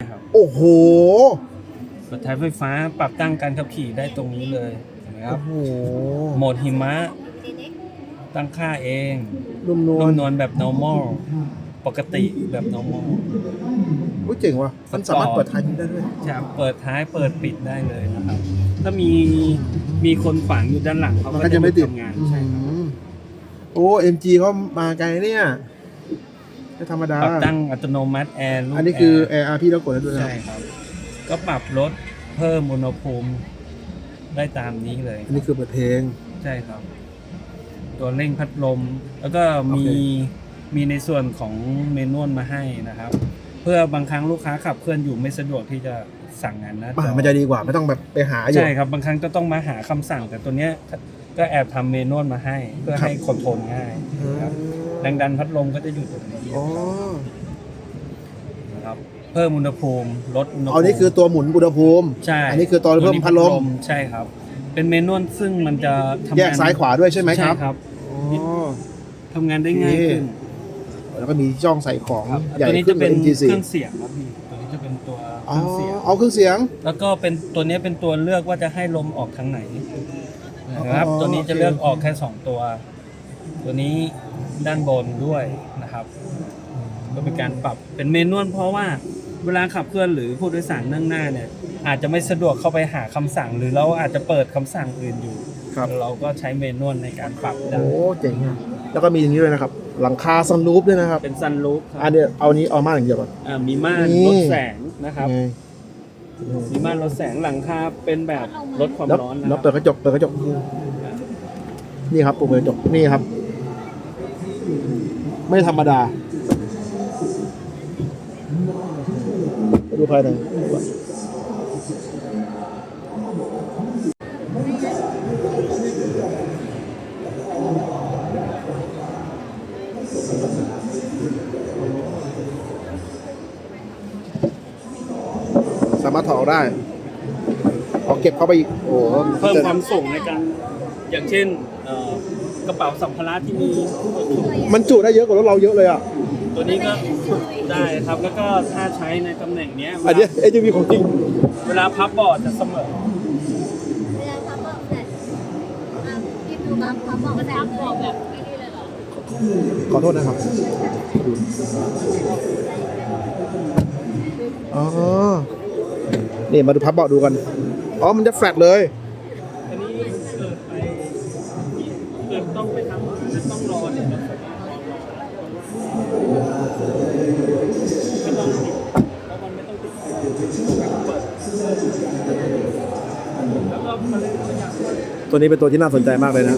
นะครับโอ้โหเปิดท้ายไฟฟ้าปรับตั้งการขับขี่ได้ตรงนี้เลยเห็นไหมครัโอ้บ โหโหมดหิมะ ตั้งค่าเองนุ่มนวนุ่ลมนวลแบบ normal ปกติแบบ normal โอ้ยเจ๋งว่ะมันสามารถเปิดท้ายนี้ได้ด้วยจะเปิดท้ายเปิดปิดได้เลยนะครับ ถ้ามีมีคนฝังอยู่ด้านหลังเขามันก็ก็จะจะไม่ติดทำงานใช่ครับอืมโอ้ MG เขามาไกลเนี่ยไม่ธรรมดาปรับตั้งอัตโนมัติแอร์ลูกอันนี้คือแอร์ AR พี่เรากดได้ด้วยนะใช่ครับ ก็ปรับลดเพิ่มอุณหภูมิได้ตามนี้เลย อันนี้คือเปิดเพลงใช่ครับ ตัวเร่งพัดลม แล้วก็มีโอเคมีในส่วนของเมนวลมาให้นะครับเพื่อบางครั้งลูกค้าขับเคลื่อนอยู่ไม่สะดวกที่จะสั่งงานหนะอะมันจะดีกว่าไม่ต้องแบบไปหาอยู่ ใช่ครับ บางครั้งก็ต้องมาหาคำสั่งแต่ตัวเนี้ยก็แอบทำเมนวลมาให้ เพื่อครับให้คอนโทรลง่ายครับแรงดันพัดลมก็จะอยู่ตรงนี้อ๋อนะครับเพิ่มอุณหภูมิลดอุณหภูมิเอานี่คือตัวหมุนอุณหภูมิ ใช่อันนี้คือตัวเพิ่มพัดลม ใช่ครับ เป็นเมนวลซึ่งมันจะทำงนแยกซ้ายขวาด้วยใช่ไหมครับ ใช่ครับ อ๋อ ทำงานได้ง่ายขึ้น แล้วก็มีช่องใส่ของครับใหญ่ตัวนี้ขึ้จะนกเป็ว่าน MG4 เครื่องเสียงครับพี่ตัวนี้จะเป็นตัวอ๋เคอรื่องเสียง เอาเครื่องเสียง แล้วก็เป็นตัวนี้เป็นตัวเลือกว่าจะให้ลมออกทางไหนนะครับ อ๋อตัวนี้จะโอเคเลือกออกแค่สองตัว ตัวนี้ด้านบนด้วยนะครับ ก็เป็นการปรับเป็นเมนวลเพราะว่าเวลาขับเคลื่อนหรือผู้โดยสารนั่งหน้าเนี่ย อาจจะไม่สะดวกเข้าไปหาคำสั่ง หรือเราอาจจะเปิดคำสั่งอื่นอยู่ครับ เราก็ใช้เมนวลในการปรับได้โอ้เจ๋งอะ แล้วก็มีอย่างนี้ด้วยนะครับ หลังคาซันรูฟด้วยนะครับ เป็นซันรูฟครับอันเนี้ยเอานี้เอามาอย่างเดียวก่อน อ่ามีม่านนี่ ลดแสงนะครับไงมีม่านลดแสงหลังคาเป็นแบบลดความแล้วร้อนนะแล้วคเปิรัดกระจกเปิดกระจก นี่ครับปุ่มเปิดกระจกนี่ครับ ไม่ธรรมดา ดูภายในามารถถอดออกได้เอาเก็บเข้าไปอีกโอ้โหเพิ่มความสูงในการ อย่างเช่นเอ่อกระเป๋าสัมภาระที่มีมันจุได้เยอะกว่ารถเราเยอะเลยอะตัวนี้ก็ได้ครับแล้วก็ถ้าใช้ในตำแหน่งเนี้ยอันเนี้ย ATV ของจริง เวลาพับบอร์ดจะเสมอเวลาพับบอกแต่อะพี่ดูครับพับบอกแต่บอกแบบไม่นี่เลยเหรอขอโทษนะครับอ๋อ นี่มาดูพับเบาะดูกัน อ๋อ มันจะแฟลตเลย อันนี้เกิดไปเกิดต้องไปทำจะต้องรอเนี่ยไม่ต้องติดเพราะมันไม่ต้องติดเปิดแล้วก็มันเลยตัวอย่างตัวนี้เป็นตัวที่น่าสนใจมากเลยนะ